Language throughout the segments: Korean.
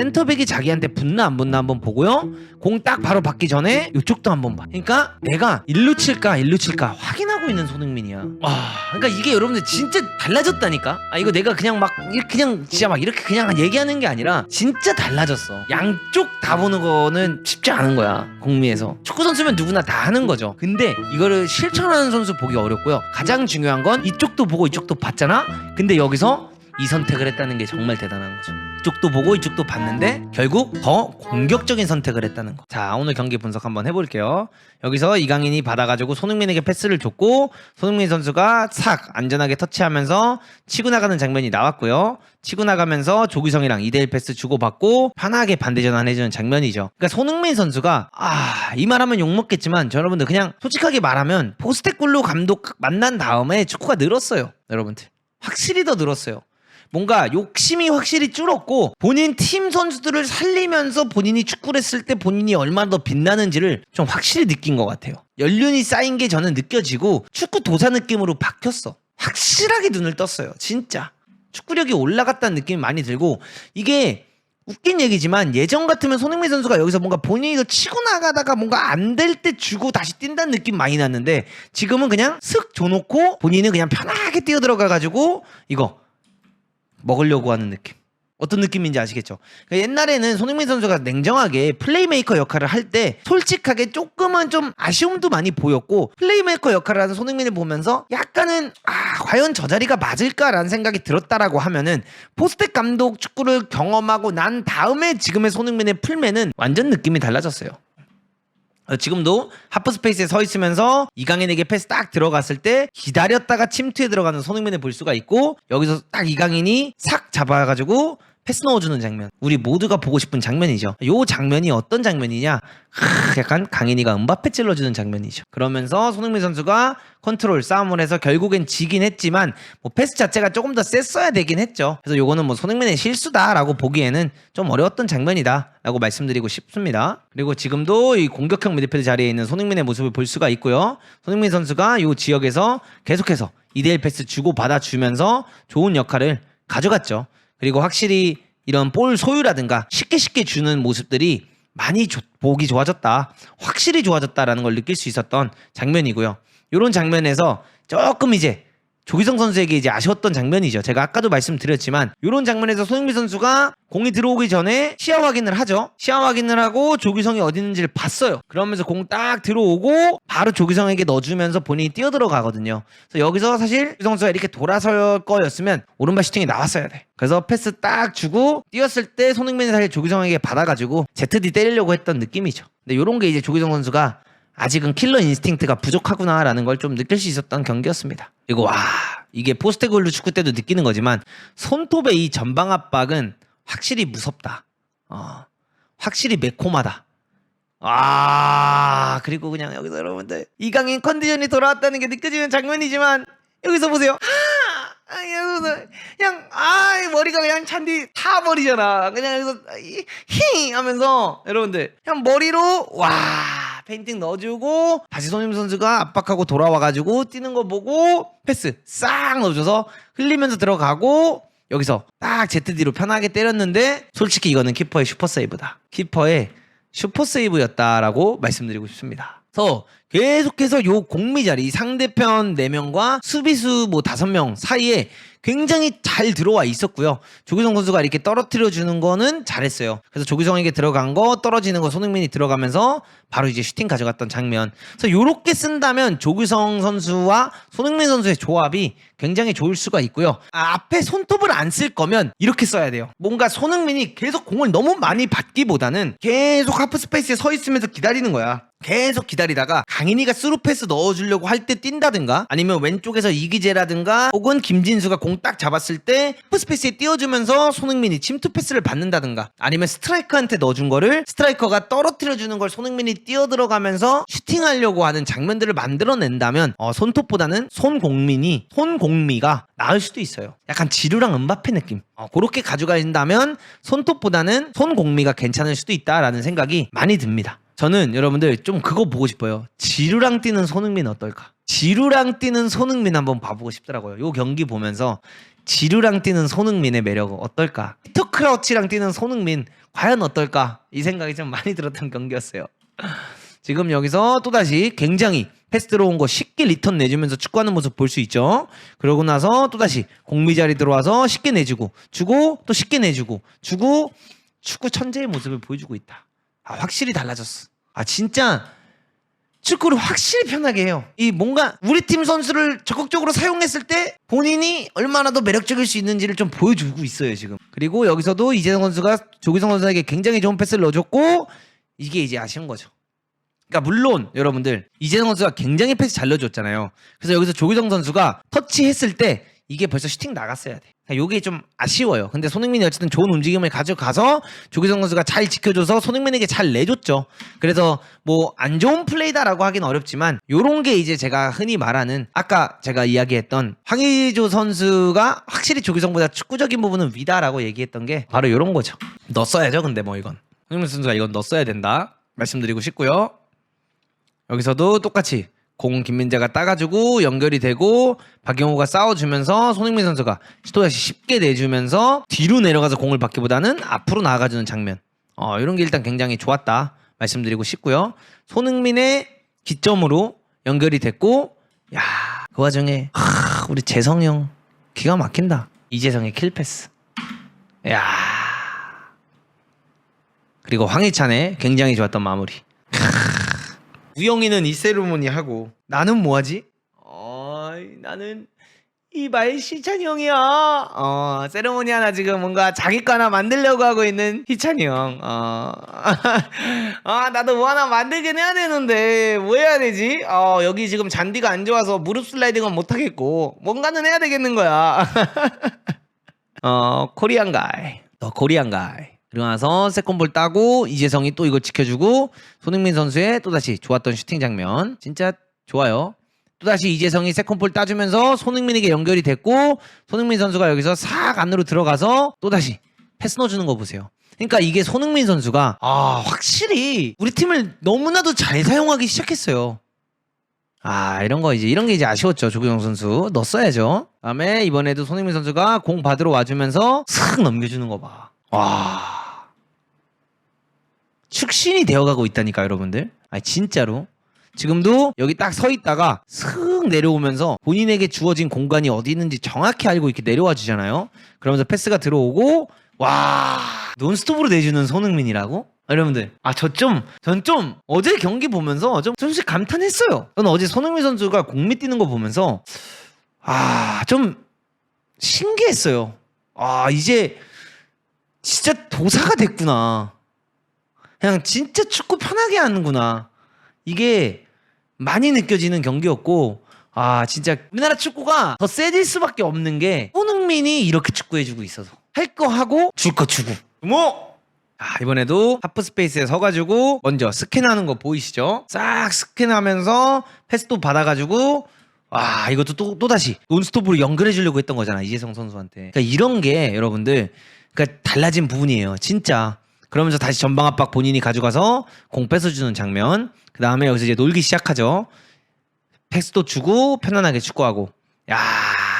센터백이 자기한테 붙나 안 붙나 한번 보고요. 공 딱 바로 받기 전에 이쪽도 한번 봐. 그러니까 내가 일루 칠까 일루 칠까 확인하고 있는 손흥민이야. 와, 그러니까 이게 여러분들 진짜 달라졌다니까. 아 이거 내가 그냥 막 그냥 진짜 막 이렇게 그냥 얘기하는 게 아니라 진짜 달라졌어. 양쪽 다 보는 거는 쉽지 않은 거야. 공미에서 축구 선수면 누구나 다 하는 거죠. 근데 이거를 실천하는 선수 보기 어렵고요. 가장 중요한 건 이쪽도 보고 이쪽도 봤잖아. 근데 여기서 이 선택을 했다는 게 정말 대단한 거죠. 이쪽도 보고 이쪽도 봤는데 결국 더 공격적인 선택을 했다는 거. 자 오늘 경기 분석 한번 해볼게요. 여기서 이강인이 받아가지고 손흥민에게 패스를 줬고 손흥민 선수가 싹 안전하게 터치하면서 치고 나가는 장면이 나왔고요. 치고 나가면서 조규성이랑 2대1 패스 주고받고 편하게 반대 전환해주는 장면이죠. 그러니까 손흥민 선수가 아 이 말하면 욕먹겠지만 저 여러분들 그냥 솔직하게 말하면 포스테꿀로 감독 만난 다음에 축구가 늘었어요. 여러분들 확실히 더 늘었어요. 뭔가 욕심이 확실히 줄었고 본인 팀 선수들을 살리면서 본인이 축구를 했을 때 본인이 얼마나 더 빛나는지를 좀 확실히 느낀 것 같아요. 연륜이 쌓인 게 저는 느껴지고 축구 도사 느낌으로 바뀌었어. 확실하게 눈을 떴어요. 진짜. 축구력이 올라갔다는 느낌이 많이 들고 이게 웃긴 얘기지만 예전 같으면 손흥민 선수가 여기서 뭔가 본인이 더 치고 나가다가 뭔가 안 될 때 주고 다시 뛴다는 느낌 많이 났는데 지금은 그냥 슥 줘놓고 본인은 그냥 편하게 뛰어 들어가가지고 이거 먹으려고 하는 느낌. 어떤 느낌인지 아시겠죠? 그러니까 옛날에는 손흥민 선수가 냉정하게 플레이메이커 역할을 할 때 솔직하게 조금은 좀 아쉬움도 많이 보였고 플레이메이커 역할을 하는 손흥민을 보면서 약간은 아 과연 저 자리가 맞을까라는 생각이 들었다라고 하면은 포스텍 감독 축구를 경험하고 난 다음에 지금의 손흥민의 풀매는 완전 느낌이 달라졌어요. 어, 지금도 하프 스페이스에 서 있으면서 이강인에게 패스 딱 들어갔을 때 기다렸다가 침투에 들어가는 손흥민을 볼 수가 있고 여기서 딱 이강인이 싹 잡아가지고 패스 넣어주는 장면. 우리 모두가 보고 싶은 장면이죠. 요 장면이 어떤 장면이냐? 크, 약간 강인이가 은바페 찔러주는 장면이죠. 그러면서 손흥민 선수가 컨트롤 싸움을 해서 결국엔 지긴 했지만 뭐 패스 자체가 조금 더 셌어야 되긴 했죠. 그래서 요거는 뭐 손흥민의 실수다라고 보기에는 좀 어려웠던 장면이다 라고 말씀드리고 싶습니다. 그리고 지금도 이 공격형 미드필드 자리에 있는 손흥민의 모습을 볼 수가 있고요. 손흥민 선수가 요 지역에서 계속해서 2대1 패스 주고 받아 주면서 좋은 역할을 가져갔죠 그리고 확실히 이런 볼 소유라든가 쉽게 쉽게 주는 모습들이 많이 좋- 보기 좋아졌다. 확실히 좋아졌다라는 걸 느낄 수 있었던 장면이고요. 이런 장면에서 조금 이제 조기성 선수에게 이제 아쉬웠던 장면이죠. 제가 아까도 말씀드렸지만 이런 장면에서 손흥민 선수가 공이 들어오기 전에 시야 확인을 하죠. 시야 확인을 하고 조기성이 어디 있는지를 봤어요. 그러면서 공 딱 들어오고 바로 조기성에게 넣어주면서 본인이 뛰어 들어가거든요. 그래서 여기서 사실 조기성 선수가 이렇게 돌아설 거였으면 오른발 슈팅이 나왔어야 돼. 그래서 패스 딱 주고 뛰었을 때 손흥민이 사실 조기성에게 받아가지고 ZD 때리려고 했던 느낌이죠. 근데 이런 게 이제 조기성 선수가 아직은 킬러 인스팅트가 부족하구나라는 걸 좀 느낄 수 있었던 경기였습니다. 그리고 와 이게 포스테골루 축구 때도 느끼는 거지만 손톱의 이 전방 압박은 확실히 무섭다. 어, 확실히 매콤하다. 아 그리고 그냥 여기서 여러분들 이강인 컨디션이 돌아왔다는 게 느껴지는 장면이지만 여기서 보세요. 아, 아, 여기서 그냥 아 머리가 그냥 잔디 타 버리잖아. 그냥 여기서 이- 히 하면서 여러분들 그냥 머리로 와 페인팅 넣어주고 다시 손흥민 선수가 압박하고 돌아와가지고 뛰는 거 보고 패스 싹 넣어줘서 흘리면서 들어가고 여기서 딱 ZD로 편하게 때렸는데 솔직히 이거는 키퍼의 슈퍼 세이브다. 키퍼의 슈퍼 세이브였다라고 말씀드리고 싶습니다. 그래서 계속해서 요 공미 자리 이 상대편 4명과 수비수 뭐 5명 사이에 굉장히 잘 들어와 있었고요. 조규성 선수가 이렇게 떨어뜨려 주는 거는 잘했어요. 그래서 조규성에게 들어간 거 떨어지는 거 손흥민이 들어가면서 바로 이제 슈팅 가져갔던 장면. 그래서 요렇게 쓴다면 조규성 선수와 손흥민 선수의 조합이 굉장히 좋을 수가 있고요. 아, 앞에 손톱을 안 쓸 거면 이렇게 써야 돼요. 뭔가 손흥민이 계속 공을 너무 많이 받기보다는 계속 하프 스페이스에 서 있으면서 기다리는 거야. 계속 기다리다가 강인이가 스루 패스 넣어주려고 할 때 뛴다든가 아니면 왼쪽에서 이기재라든가 혹은 김진수가 공 딱 잡았을 때 하프 스페이스에 띄워주면서 손흥민이 침투 패스를 받는다든가 아니면 스트라이커한테 넣어준 거를 스트라이커가 떨어뜨려 주는 걸 손흥민이 뛰어 들어가면서 슈팅하려고 하는 장면들을 만들어낸다면 어, 손톱보다는 손공민이 손공미가 나을 수도 있어요. 약간 지루랑 은바페 느낌. 어, 그렇게 가져가신다면 손톱보다는 손공미가 괜찮을 수도 있다라는 생각이 많이 듭니다. 저는 여러분들 좀 그거 보고 싶어요. 지루랑 뛰는 손흥민 어떨까? 지루랑 뛰는 손흥민 한번 봐보고 싶더라고요. 요 경기 보면서 지루랑 뛰는 손흥민의 매력은 어떨까? 피터 크라우치랑 뛰는 손흥민 과연 어떨까? 이 생각이 좀 많이 들었던 경기였어요. 지금 여기서 또다시 굉장히 패스 들어온 거 쉽게 리턴 내주면서 축구하는 모습 볼 수 있죠. 그러고 나서 또다시 공미 자리 들어와서 쉽게 내주고 주고 또 쉽게 내주고 주고 축구 천재의 모습을 보여주고 있다. 아 확실히 달라졌어. 아 진짜 축구를 확실히 편하게 해요. 이 뭔가 우리 팀 선수를 적극적으로 사용했을 때 본인이 얼마나 더 매력적일 수 있는지를 좀 보여주고 있어요 지금. 그리고 여기서도 이재성 선수가 조기성 선수에게 굉장히 좋은 패스를 넣어줬고 이게 이제 아쉬운 거죠. 그러니까 물론 여러분들 이재성 선수가 굉장히 패스 잘 넣어줬잖아요. 그래서 여기서 조기성 선수가 터치했을 때 이게 벌써 슈팅 나갔어야 돼. 그러니까 요게 좀 아쉬워요. 근데 손흥민이 어쨌든 좋은 움직임을 가져가서 조기성 선수가 잘 지켜줘서 손흥민에게 잘 내줬죠. 그래서 뭐 안 좋은 플레이다라고 하긴 어렵지만 요런 게 이제 제가 흔히 말하는 아까 제가 이야기했던 황의조 선수가 확실히 조기성보다 축구적인 부분은 위다라고 얘기했던 게 바로 요런 거죠. 넣었어야죠. 근데 뭐 이건 손흥민 선수가 이건 넣었어야 된다 말씀드리고 싶고요. 여기서도 똑같이 공 김민재가 따가지고 연결이 되고 박영호가 싸워주면서 손흥민 선수가 또다시 쉽게 내주면서 뒤로 내려가서 공을 받기보다는 앞으로 나아가주는 장면. 어, 이런 게 일단 굉장히 좋았다 말씀드리고 싶고요. 손흥민의 기점으로 연결이 됐고 야 그 와중에 하, 우리 재성이 형 기가 막힌다. 이재성의 킬패스. 야. 그리고 황희찬의 굉장히 좋았던 마무리 우영이는 이 세리머니 하고 나는 뭐하지? 어 나는 이발 시찬이 형이야. 어 세리머니 하나 지금 뭔가 자기 거 하나 만들려고 하고 있는 희찬이 형. 어. 아 나도 뭐 하나 만들긴 해야 되는데 뭐 해야 되지? 어 여기 지금 잔디가 안 좋아서 무릎 슬라이딩은 못 하겠고 뭔가는 해야 되겠는 거야. 어 코리안 가이. 더 코리안 가이. 일어나서 세컨볼 따고 이재성이 또 이걸 지켜주고 손흥민 선수의 또다시 좋았던 슈팅 장면 진짜 좋아요. 또다시 이재성이 세컨볼 따주면서 손흥민에게 연결이 됐고 손흥민 선수가 여기서 싹 안으로 들어가서 또다시 패스 넣어주는 거 보세요. 그러니까 이게 손흥민 선수가 아 확실히 우리 팀을 너무나도 잘 사용하기 시작했어요. 아 이런 거 이제 이런 게 이제 아쉬웠죠 조규영 선수 넣었어야죠. 다음에 이번에도 손흥민 선수가 공 받으러 와주면서 싹 넘겨주는 거 봐. 와 축신이 되어가고 있다니까 여러분들. 아 진짜로. 지금도 여기 딱 서 있다가 슥 내려오면서 본인에게 주어진 공간이 어디 있는지 정확히 알고 이렇게 내려와 주잖아요. 그러면서 패스가 들어오고 와 논스톱으로 내주는 손흥민이라고? 아, 여러분들 아 저 좀 전 좀 어제 경기 보면서 좀 솔직히 감탄했어요. 저는 어제 손흥민 선수가 공밑 뛰는 거 보면서 아 좀 신기했어요. 아 이제 진짜 도사가 됐구나. 그냥 진짜 축구 편하게 하는구나. 이게 많이 느껴지는 경기였고 아 진짜 우리나라 축구가 더 세질 수밖에 없는 게 손흥민이 이렇게 축구해주고 있어서. 할 거 하고 줄 거 주고. 뭐 아, 이번에도 하프 스페이스에 서가지고 먼저 스캔하는 거 보이시죠? 싹 스캔하면서 패스도 받아가지고 와 이것도 또, 또 다시 논스톱으로 연결해 주려고 했던 거잖아 이재성 선수한테. 그러니까 이런 게 여러분들 그러니까 달라진 부분이에요. 진짜 그러면서 다시 전방 압박 본인이 가져가서 공 뺏어주는 장면. 그 다음에 여기서 이제 놀기 시작하죠. 패스도 주고 편안하게 축구하고. 야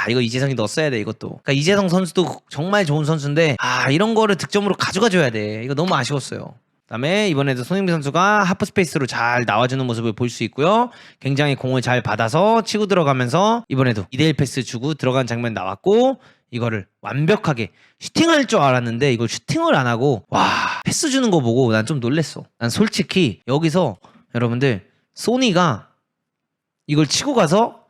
이거 이재성이 넣었어야 돼 이것도. 그러니까 이재성 선수도 정말 좋은 선수인데 아 이런 거를 득점으로 가져가 줘야 돼. 이거 너무 아쉬웠어요. 그다음에 이번에도 손흥민 선수가 하프 스페이스로 잘 나와주는 모습을 볼 수 있고요. 굉장히 공을 잘 받아서 치고 들어가면서 이번에도 2대1 패스 주고 들어간 장면 나왔고 이거를 완벽하게 슈팅할 줄 알았는데 이걸 슈팅을 안 하고 와 패스 주는 거 보고 난 좀 놀랬어. 난 솔직히 여기서 여러분들 소니가 이걸 치고 가서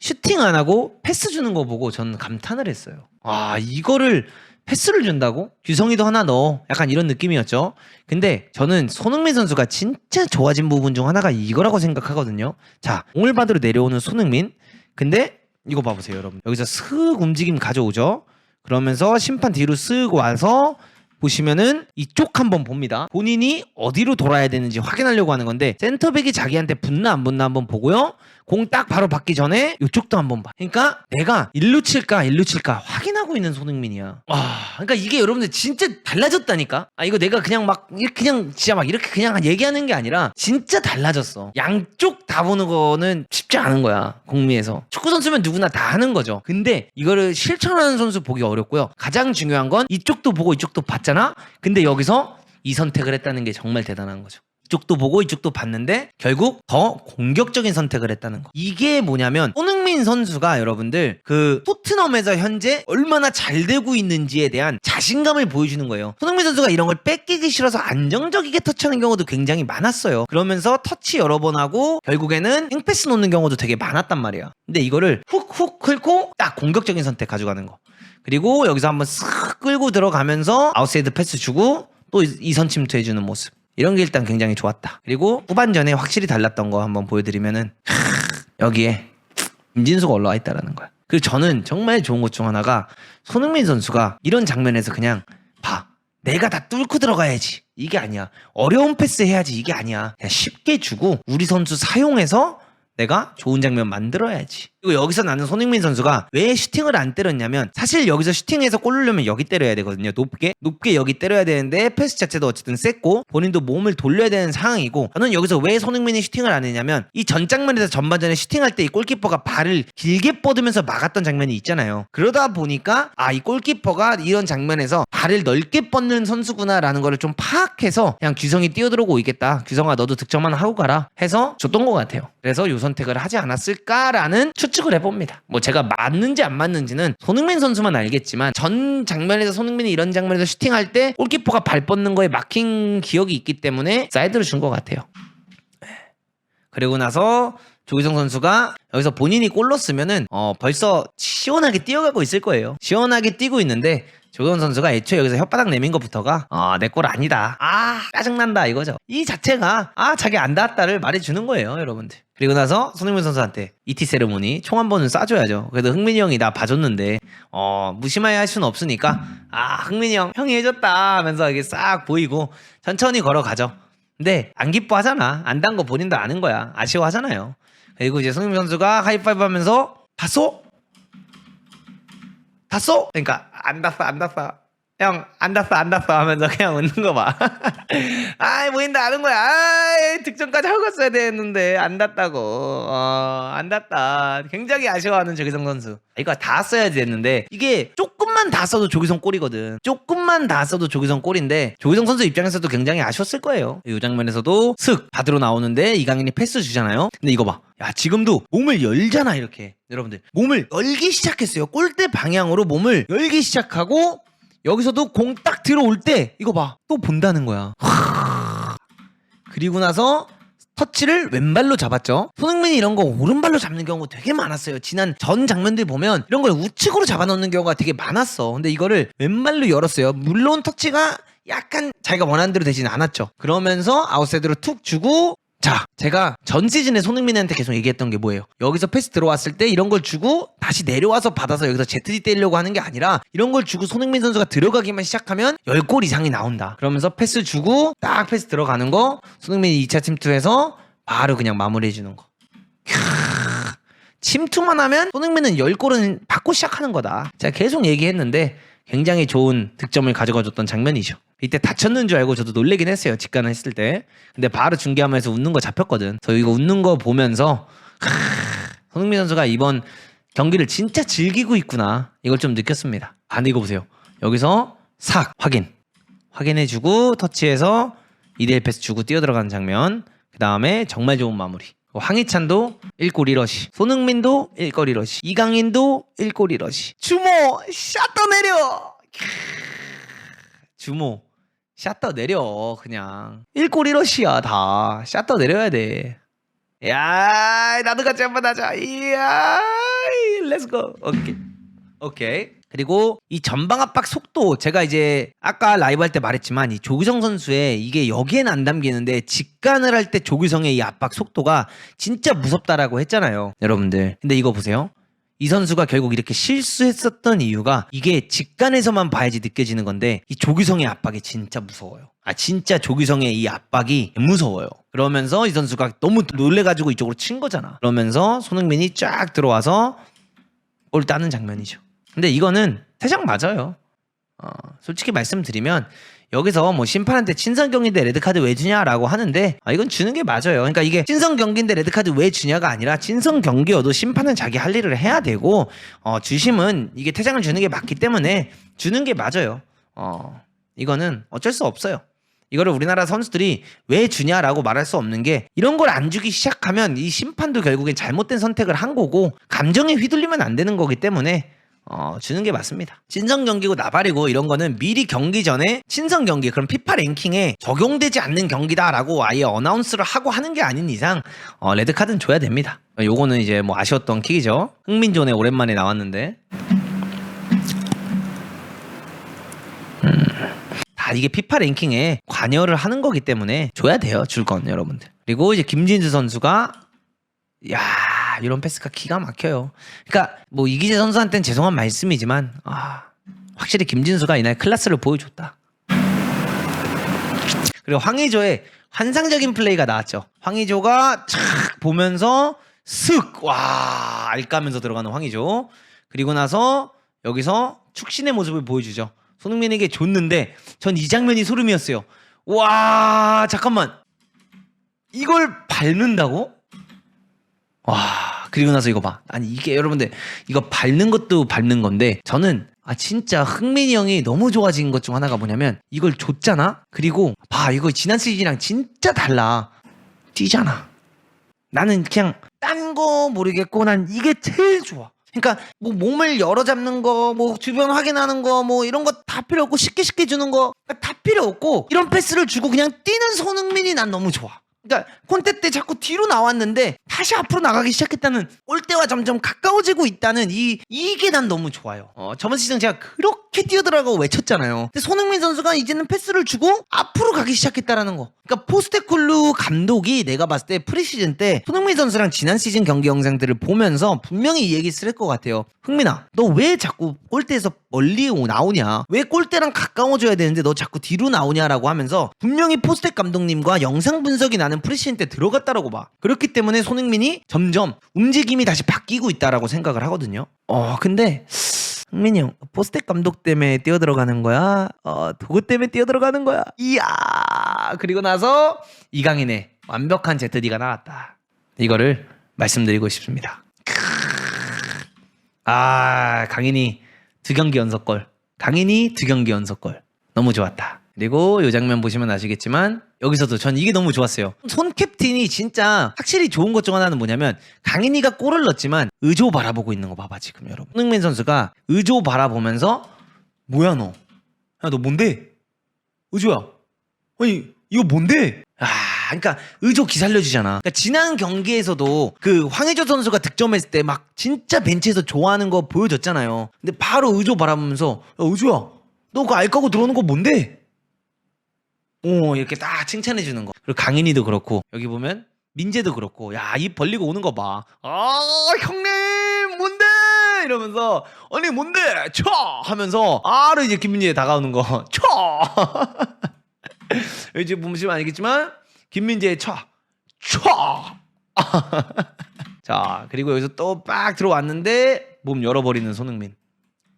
슈팅 안 하고 패스 주는 거 보고 저는 감탄을 했어요. 와 이거를 패스를 준다고? 규성이도 하나 넣어. 약간 이런 느낌이었죠. 근데 저는 손흥민 선수가 진짜 좋아진 부분 중 하나가 이거라고 생각하거든요. 자, 공을 받으러 내려오는 손흥민. 근데 이거 봐보세요, 여러분. 여기서 슥 움직임 가져오죠. 그러면서 심판 뒤로 쓱 와서 보시면은 이쪽 한번 봅니다. 본인이 어디로 돌아야 되는지 확인하려고 하는 건데 센터백이 자기한테 붙나 안 붙나 한번 보고요. 공 딱 바로 받기 전에 이쪽도 한번 봐. 그러니까 내가 일루 칠까 일루 칠까 확인하고 있는 손흥민이야. 와, 그러니까 이게 여러분들 진짜 달라졌다니까. 아 이거 내가 그냥 막 이렇게 그냥 진짜 막 이렇게 그냥 얘기하는 게 아니라 진짜 달라졌어. 양쪽 다 보는 거는 쉽지 않은 거야 공미에서. 축구 선수면 누구나 다 하는 거죠. 근데 이거를 실천하는 선수 보기 어렵고요. 가장 중요한 건 이쪽도 보고 이쪽도 봤잖아. 근데 여기서 이 선택을 했다는 게 정말 대단한 거죠. 이쪽도 보고 이쪽도 봤는데 결국 더 공격적인 선택을 했다는 거. 이게 뭐냐면 손흥민 선수가 여러분들 그 토트넘에서 현재 얼마나 잘 되고 있는지에 대한 자신감을 보여주는 거예요. 손흥민 선수가 이런 걸 뺏기기 싫어서 안정적이게 터치하는 경우도 굉장히 많았어요. 그러면서 터치 여러 번 하고 결국에는 행패스 놓는 경우도 되게 많았단 말이야. 근데 이거를 훅훅 끌고 딱 공격적인 선택 가져가는 거. 그리고 여기서 한번 쓱 끌고 들어가면서 아웃사이드 패스 주고 또 이선 침투해주는 모습. 이런 게 일단 굉장히 좋았다. 그리고 후반전에 확실히 달랐던 거 한번 보여드리면은 여기에 임진수가 올라와 있다라는 거야. 그리고 저는 정말 좋은 것 중 하나가 손흥민 선수가 이런 장면에서 그냥 봐. 내가 다 뚫고 들어가야지. 이게 아니야. 어려운 패스 해야지. 이게 아니야. 그냥 쉽게 주고 우리 선수 사용해서 내가 좋은 장면 만들어야지. 그리고 여기서 나는 손흥민 선수가 왜 슈팅을 안 때렸냐면 사실 여기서 슈팅해서 골 넣으려면 여기 때려야 되거든요. 높게 높게 여기 때려야 되는데 패스 자체도 어쨌든 셌고 본인도 몸을 돌려야 되는 상황이고 저는 여기서 왜 손흥민이 슈팅을 안 했냐면 이 전 장면에서 전반전에 슈팅할 때 이 골키퍼가 발을 길게 뻗으면서 막았던 장면이 있잖아요. 그러다 보니까 아 이 골키퍼가 이런 장면에서 발을 넓게 뻗는 선수구나라는 거를 좀 파악해서 그냥 규성이 뛰어들어오고 있겠다. 규성아 너도 득점만 하고 가라 해서 줬던 것 같아요. 그래서 요선 택을 하지 않았을까라는 추측을 해봅니다. 뭐 제가 맞는지 안 맞는지는 손흥민 선수만 알겠지만 전 장면에서 손흥민이 이런 장면에서 슈팅할 때 골키퍼가 발 뻗는 거에 막힌 기억이 있기 때문에 사이드를 준 것 같아요. 그리고 나서 조기성 선수가 여기서 본인이 골 넣었으면은 어 벌써 시원하게 뛰어가고 있을 거예요. 시원하게 뛰고 있는데 조기성 선수가 애초에 여기서 혓바닥 내민 것부터가 아 내 골 아니다. 아 짜증난다 이거죠. 이 자체가 아 자기 안 닿았다를 말해주는 거예요, 여러분들. 그리고 나서 손흥민 선수한테 ET 세레모니 총 한 번은 쏴줘야죠. 그래도 흥민이 형이 나 봐줬는데 어 무심하게 할 수는 없으니까 아 흥민이 형 형이 해줬다 하면서 이게 싹 보이고 천천히 걸어가죠. 근데 안 기뻐하잖아. 안 단 거 본인도 아는 거야. 아쉬워하잖아요. 그리고 이제 손흥민 선수가 하이파이브 하면서 봤어? 봤어? 그러니까 안 닿았어 안 닿았어. 형, 안 닿았어, 안 닿았어 하면서 그냥 웃는 거 봐. 아이, 보인다, 아는 거야. 아이, 득점까지 하고 갔어야 되는데, 안 닿았다고. 어, 안 닿았다. 굉장히 아쉬워하는 조기성 선수. 이거 다 써야 됐는데, 이게 조금만 다 써도 조기성 골이거든. 조금만 다 써도 조기성 골인데, 조기성 선수 입장에서도 굉장히 아쉬웠을 거예요. 이 장면에서도 슥 받으러 나오는데, 이강인이 패스 주잖아요. 근데 이거 봐. 야, 지금도 몸을 열잖아, 이렇게. 여러분들. 몸을 열기 시작했어요. 골대 방향으로 몸을 열기 시작하고, 여기서도 공 딱 들어올 때 이거 봐. 또 본다는 거야. 그리고 나서 터치를 왼발로 잡았죠. 손흥민이 이런 거 오른발로 잡는 경우가 되게 많았어요. 지난 전 장면들 보면 이런 걸 우측으로 잡아놓는 경우가 되게 많았어. 근데 이거를 왼발로 열었어요. 물론 터치가 약간 자기가 원하는 대로 되지는 않았죠. 그러면서 아웃사이드로 툭 주고 자, 제가 전 시즌에 손흥민한테 계속 얘기했던 게 뭐예요? 여기서 패스 들어왔을 때 이런 걸 주고 다시 내려와서 받아서 여기서 ZD 때리려고 하는 게 아니라 이런 걸 주고 손흥민 선수가 들어가기만 시작하면 10골 이상이 나온다. 그러면서 패스 주고 딱 패스 들어가는 거 손흥민이 2차 침투해서 바로 그냥 마무리해 주는 거. 캬, 침투만 하면 손흥민은 10골은 받고 시작하는 거다. 제가 계속 얘기했는데 굉장히 좋은 득점을 가져가 줬던 장면이죠. 이때 다쳤는 줄 알고 저도 놀래긴 했어요. 직관을 했을 때. 근데 바로 중계하면서 웃는 거 잡혔거든. 저 이거 웃는 거 보면서 크, 손흥민 선수가 이번 경기를 진짜 즐기고 있구나. 이걸 좀 느꼈습니다. 아, 근데 이거 보세요. 여기서 삭 확인. 확인해주고 터치해서 2대1 패스 주고 뛰어 들어가는 장면. 그 다음에 정말 좋은 마무리. 황희찬도 1골 1러시 손흥민도 1골 1러시 이강인도 1골 1러시 주모 샷더 내려 주모 샷더 내려 그냥 1골 1러시야 다 샷더 내려야 돼 야, 나도 같이 한번 하자. 이야, 렛츠고. 오케이. 오케이. 그리고 이 전방 압박 속도 제가 이제 아까 라이브 할 때 말했지만 이 조규성 선수의 이게 여기에는 안 담기는데 직관을 할 때 조규성의 이 압박 속도가 진짜 무섭다라고 했잖아요. 여러분들. 근데 이거 보세요. 이 선수가 결국 이렇게 실수했었던 이유가 이게 직관에서만 봐야지 느껴지는 건데 이 조규성의 압박이 진짜 무서워요. 아 진짜 조규성의 이 압박이 무서워요. 그러면서 이 선수가 너무 놀래가지고 이쪽으로 친 거잖아. 그러면서 손흥민이 쫙 들어와서 골 따는 장면이죠. 근데 이거는 퇴장 맞아요. 어, 솔직히 말씀드리면 여기서 뭐 심판한테 친선 경기인데 레드카드 왜 주냐라고 하는데 아, 이건 주는 게 맞아요. 그러니까 이게 친선 경기인데 레드카드 왜 주냐가 아니라 친선 경기여도 심판은 자기 할 일을 해야 되고 어, 주심은 이게 퇴장을 주는 게 맞기 때문에 주는 게 맞아요. 어, 이거는 어쩔 수 없어요. 이거를 우리나라 선수들이 왜 주냐라고 말할 수 없는 게 이런 걸 안 주기 시작하면 이 심판도 결국엔 잘못된 선택을 한 거고 감정에 휘둘리면 안 되는 거기 때문에 어, 주는 게 맞습니다. 친선 경기고 나발이고 이런 거는 미리 경기 전에 친선 경기 그럼 피파 랭킹에 적용되지 않는 경기다라고 아예 어나운스를 하고 하는 게 아닌 이상 어, 레드 카드는 줘야 됩니다. 요거는 이제 뭐 아쉬웠던 킥이죠. 흥민존에 오랜만에 나왔는데 음, 다 이게 피파 랭킹에 관여를 하는 거기 때문에 줘야 돼요. 줄 건 여러분들. 그리고 이제 김진수 선수가 야 이런 패스가 기가 막혀요. 그러니까 뭐 이기재 선수한테는 죄송한 말씀이지만 아 확실히 김진수가 이날 클래스를 보여줬다. 그리고 황의조의 환상적인 플레이가 나왔죠. 황의조가 착 보면서 슥와 알까면서 들어가는 황의조. 그리고 나서 여기서 축신의 모습을 보여주죠. 손흥민에게 줬는데 전 이 장면이 소름이었어요. 와 잠깐만 이걸 밟는다고? 와 그리고 나서 이거 봐. 아니 이게 여러분들 이거 밟는 것도 밟는 건데 저는 아 진짜 흥민이 형이 너무 좋아진 것 중 하나가 뭐냐면 이걸 줬잖아? 그리고 봐 이거 지난 시즌이랑 진짜 달라. 뛰잖아. 나는 그냥 딴 거 모르겠고 난 이게 제일 좋아. 그러니까 뭐 몸을 열어 잡는 거 뭐 주변 확인하는 거 뭐 이런 거 다 필요 없고 쉽게 쉽게 주는 거 다 필요 없고 이런 패스를 주고 그냥 뛰는 손흥민이 난 너무 좋아 그러니까 콘테 때 자꾸 뒤로 나왔는데 다시 앞으로 나가기 시작했다는 골대와 점점 가까워지고 있다는 이 이게 난 너무 좋아요. 어, 저번 시즌 제가 그렇게 뛰어들어가고 외쳤잖아요. 근데 손흥민 선수가 이제는 패스를 주고 앞으로 가기 시작했다라는 거. 그러니까 포스테콜루 감독이 내가 봤을 때 프리시즌 때 손흥민 선수랑 지난 시즌 경기 영상들을 보면서 분명히 이 얘기 쓸 것 같아요. 흥민아, 너 왜 자꾸 골대에서 멀리 오- 나오냐? 왜 골대랑 가까워져야 되는데 너 자꾸 뒤로 나오냐라고 하면서 분명히 포스텍 감독님과 영상 분석이 나는 프리시즌 때 들어갔다라고 봐. 그렇기 때문에 손흥민이 점점 움직임이 다시 바뀌고 있다라고 생각을 하거든요. 어, 근데 흥민이 형, 포스텍 감독 때문에 뛰어들어가는 거야? 어, 도구 때문에 뛰어들어가는 거야? 이야! 그리고 나서 이강인의 완벽한 ZD가 나왔다. 이거를 말씀드리고 싶습니다. 아, 강인이 두 경기 연속골. 강인이 두 경기 연속골. 너무 좋았다. 그리고 이 장면 보시면 아시겠지만 여기서도 전 이게 너무 좋았어요. 손 캡틴이 진짜 확실히 좋은 것 중 하나는 뭐냐면 강인이가 골을 넣었지만 의조 바라보고 있는 거 봐봐 지금 여러분. 손흥민 선수가 의조 바라보면서 뭐야 너? 야 너 뭔데? 의조야. 아니 이거 뭔데? 아, 그러니까 의조 기살려주잖아. 그러니까 지난 경기에서도 그 황의조 선수가 득점했을 때 막 진짜 벤치에서 좋아하는 거 보여줬잖아요. 근데 바로 의조 바라보면서 야, 의조야, 너 그거 알 까고 들어오는 거 뭔데? 오 이렇게 딱 칭찬해 주는 거. 그리고 강인이도 그렇고 여기 보면 민재도 그렇고 야 입 벌리고 오는 거 봐. 아 형님 뭔데? 이러면서 아니 뭔데? 쳐 하면서 아로 이제 김민재에 다가오는 거 쳐. 이제 보시면 알겠지만 김민재의 쳐 쳐. 자 그리고 여기서 또 빡 들어왔는데 몸 열어버리는 손흥민.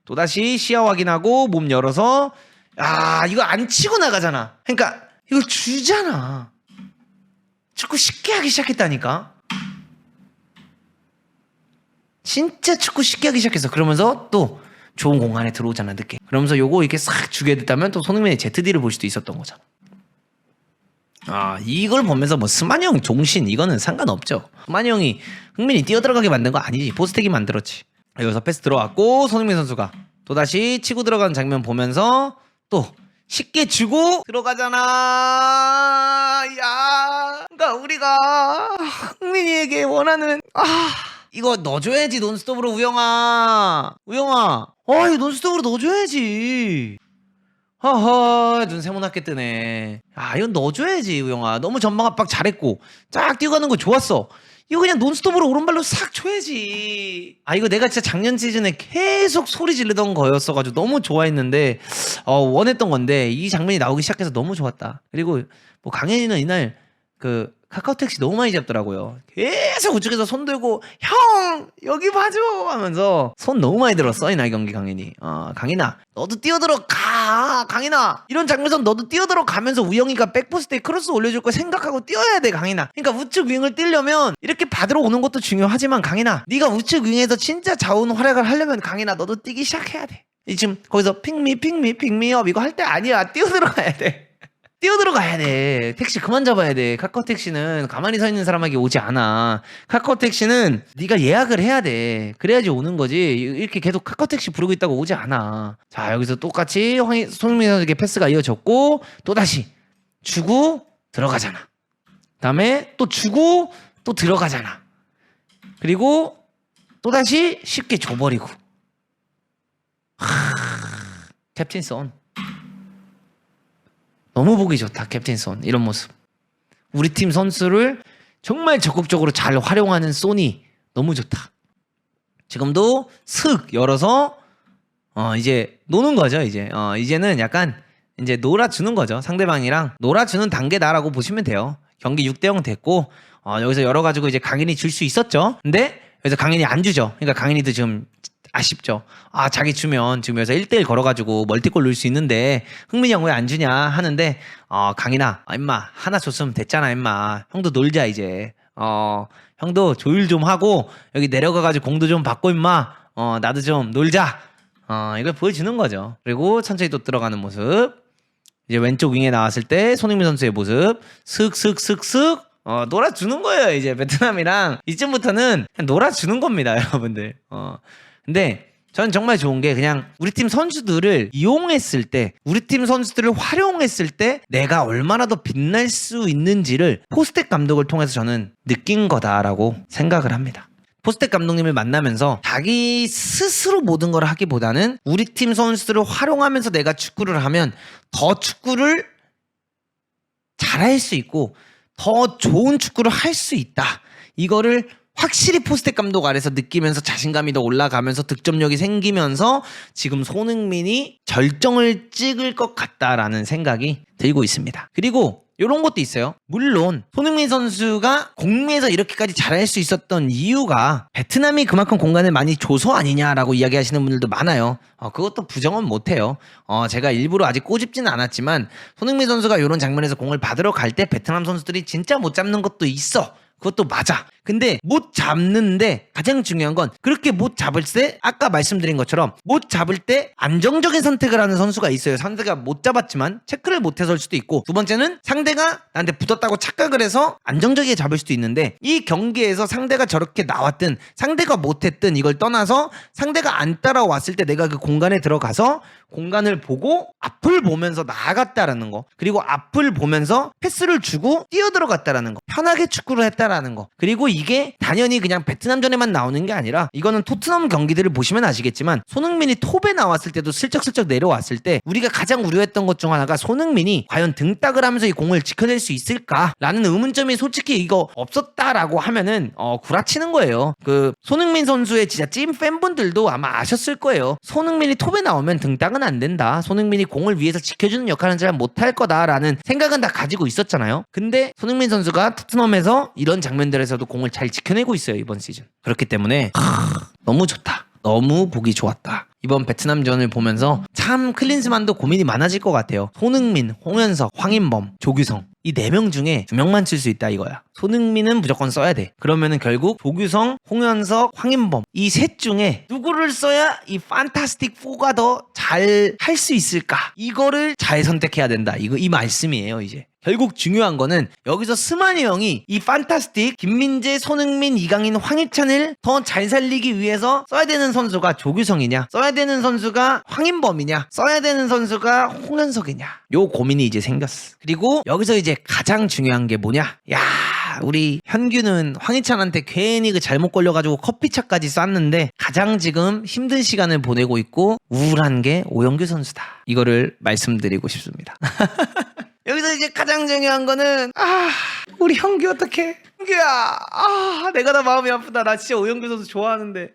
또 다시 시야 확인하고 몸 열어서 아 이거 안 치고 나가잖아. 그러니까 이거 주잖아. 축구 쉽게 하기 시작했다니까. 진짜 축구 쉽게 하기 시작했어. 그러면서 또 좋은 공간에 들어오잖아 늦게. 그러면서 요거 이렇게 싹 주게 됐다면 또 손흥민의 ZD를 볼 수도 있었던 거잖아. 아 이걸 보면서 뭐 스마니 형 종신 이거는 상관없죠. 스마니 형이 흥민이 뛰어들어가게 만든 거 아니지. 포스텍이 만들었지. 여기서 패스 들어왔고 손흥민 선수가 또 다시 치고 들어가는 장면 보면서 또 쉽게 주고 들어가잖아. 야, 그러니까 우리가 흥민이에게 원하는 아 이거 넣어줘야지 논스톱으로 우영아, 우영아. 아 이거 논스톱으로 넣어줘야지. 허허 눈 세모나게 뜨네 아 이건 넣어줘야지 우영아 너무 전방 압박 잘했고 쫙 뛰어가는 거 좋았어 이거 그냥 논스톱으로 오른발로 싹 쳐야지. 아 이거 내가 진짜 작년 시즌에 계속 소리 지르던 거였어가지고 너무 좋아했는데 어 원했던 건데 이 장면이 나오기 시작해서 너무 좋았다. 그리고 뭐 강현이는 이날 그 카카오 택시 너무 많이 잡더라고요. 계속 우측에서 손 들고 형 여기 봐줘 하면서 손 너무 많이 들었어 이날 경기 강인이. 어 강인아 너도 뛰어들어 가 강인아 이런 장면에서 너도 뛰어들어 가면서 우영이가 백포스트에 크로스 올려줄 거 생각하고 뛰어야 돼 강인아. 그러니까 우측 윙을 뛰려면 이렇게 받으러 오는 것도 중요하지만 강인아 네가 우측 윙에서 진짜 좌우는 활약을 하려면 강인아 너도 뛰기 시작해야 돼. 이 지금 거기서 핑미 핑미 핑미업 이거 할 때 아니야 뛰어들어가야 돼. 뛰어들어가야 돼. 택시 그만 잡아야 돼. 카카오 택시는 가만히 서 있는 사람에게 오지 않아. 카카오 택시는 네가 예약을 해야 돼. 그래야지 오는 거지. 이렇게 계속 카카오 택시 부르고 있다고 오지 않아. 자 여기서 똑같이 손흥민 선수에게 패스가 이어졌고 또 다시 주고 들어가잖아. 다음에 또 주고 또 들어가잖아. 그리고 또 다시 쉽게 줘버리고. 하... 캡틴 선. 너무 보기 좋다 캡틴 선 이런 모습. 우리 팀 선수를 정말 적극적으로 잘 활용하는 소니 너무 좋다. 지금도 슥 열어서 어 이제 노는 거죠 이제. 어 이제는 약간 이제 놀아주는 거죠. 상대방이랑 놀아주는 단계다라고 보시면 돼요. 경기 6대0 됐고 어 여기서 열어가지고 이제 강인이 줄 수 있었죠. 근데 여기서 강인이 안 주죠. 그러니까 강인이도 지금 아쉽죠. 아, 자기 주면 지금 여기서 1대1 걸어가지고 멀티골 넣을 수 있는데 흥민이 형 왜 안 주냐 하는데 어, 강인아, 아, 임마 하나 줬으면 됐잖아, 임마. 형도 놀자 이제. 어, 형도 조율 좀 하고 여기 내려가가지고 공도 좀 받고 임마. 어, 나도 좀 놀자. 어, 이걸 보여주는 거죠. 그리고 천천히 또 들어가는 모습. 이제 왼쪽 윙에 나왔을 때 손흥민 선수의 모습. 슥슥슥슥. 어, 놀아주는 거예요, 이제 베트남이랑. 이쯤부터는 그냥 놀아주는 겁니다, 여러분들. 어. 근데 전 정말 좋은 게 그냥 우리 팀 선수들을 이용했을 때, 우리 팀 선수들을 활용했을 때 내가 얼마나 더 빛날 수 있는지를 포스텍 감독을 통해서 저는 느낀 거다라고 생각을 합니다. 포스텍 감독님을 만나면서 자기 스스로 모든 걸 하기보다는 우리 팀 선수들을 활용하면서 내가 축구를 하면 더 축구를 잘할 수 있고 더 좋은 축구를 할 수 있다. 이거를 확실히 포스텍 감독 아래서 느끼면서 자신감이 더 올라가면서 득점력이 생기면서 지금 손흥민이 절정을 찍을 것 같다라는 생각이 들고 있습니다. 그리고 이런 것도 있어요. 물론 손흥민 선수가 공미에서 이렇게까지 잘할 수 있었던 이유가 베트남이 그만큼 공간을 많이 줘서 아니냐라고 이야기하시는 분들도 많아요. 어, 그것도 부정은 못해요. 어, 제가 일부러 아직 꼬집지는 않았지만 손흥민 선수가 이런 장면에서 공을 받으러 갈 때 베트남 선수들이 진짜 못 잡는 것도 있어. 그것도 맞아. 근데 못 잡는데 가장 중요한 건 그렇게 못 잡을 때 아까 말씀드린 것처럼 못 잡을 때 안정적인 선택을 하는 선수가 있어요. 상대가 못 잡았지만 체크를 못 해서 일 수도 있고. 두 번째는 상대가 나한테 붙었다고 착각을 해서 안정적이게 잡을 수도 있는데 이 경기에서 상대가 저렇게 나왔든 상대가 못했든 이걸 떠나서 상대가 안 따라왔을 때 내가 그 공간에 들어가서 공간을 보고 앞을 보면서 나아갔다라는 거. 그리고 앞을 보면서 패스를 주고 뛰어들어갔다라는 거. 편하게 축구를 했다라는 거. 그리고 이게 당연히 그냥 베트남전에만 나오는 게 아니라 이거는 토트넘 경기들을 보시면 아시겠지만 손흥민이 톱에 나왔을 때도 슬쩍슬쩍 내려왔을 때 우리가 가장 우려했던 것 중 하나가 손흥민이 과연 등딱을 하면서 이 공을 지켜낼 수 있을까라는 의문점이 솔직히 이거 없었다라고 하면은 어 구라치는 거예요. 그 손흥민 선수의 진짜 찐 팬분들도 아마 아셨을 거예요. 손흥민이 톱에 나오면 등딱은 안 된다. 손흥민이 공을 위해서 지켜주는 역할은 잘 못할 거다라는 생각은 다 가지고 있었잖아요. 근데 손흥민 선수가 토트넘에서 이런 장면들에서도 공을 잘 지켜내고 있어요 이번 시즌. 그렇기 때문에 하, 너무 좋다. 너무 보기 좋았다. 이번 베트남전을 보면서 참 클린스만도 고민이 많아질 것 같아요. 손흥민, 홍현석, 황인범, 조규성 이 네 명 중에 두 명만 칠 수 있다 이거야. 손흥민은 무조건 써야 돼. 그러면은 결국 조규성, 홍현석, 황인범 이 셋 중에 누구를 써야 이 판타스틱 4가 더 잘 할 수 있을까? 이거를 잘 선택해야 된다. 이거 이 말씀이에요 이제. 결국 중요한 거는 여기서 스마니 형이 이 판타스틱 김민재, 손흥민, 이강인, 황희찬을 더 잘 살리기 위해서 써야 되는 선수가 조규성이냐, 써야 되는 선수가 황인범이냐, 써야 되는 선수가 홍현석이냐. 요 고민이 이제 생겼어. 그리고 여기서 이제 가장 중요한 게 뭐냐? 야, 우리 현규는 황희찬한테 괜히 그 잘못 걸려가지고 커피차까지 쐈는데 가장 지금 힘든 시간을 보내고 있고 우울한 게 오영규 선수다. 이거를 말씀드리고 싶습니다. 여기서 이제 가장 중요한 거는 아 우리 현규 어떡해? 현규야 아 내가 다 마음이 아프다. 나 진짜 오영규 선수 좋아하는데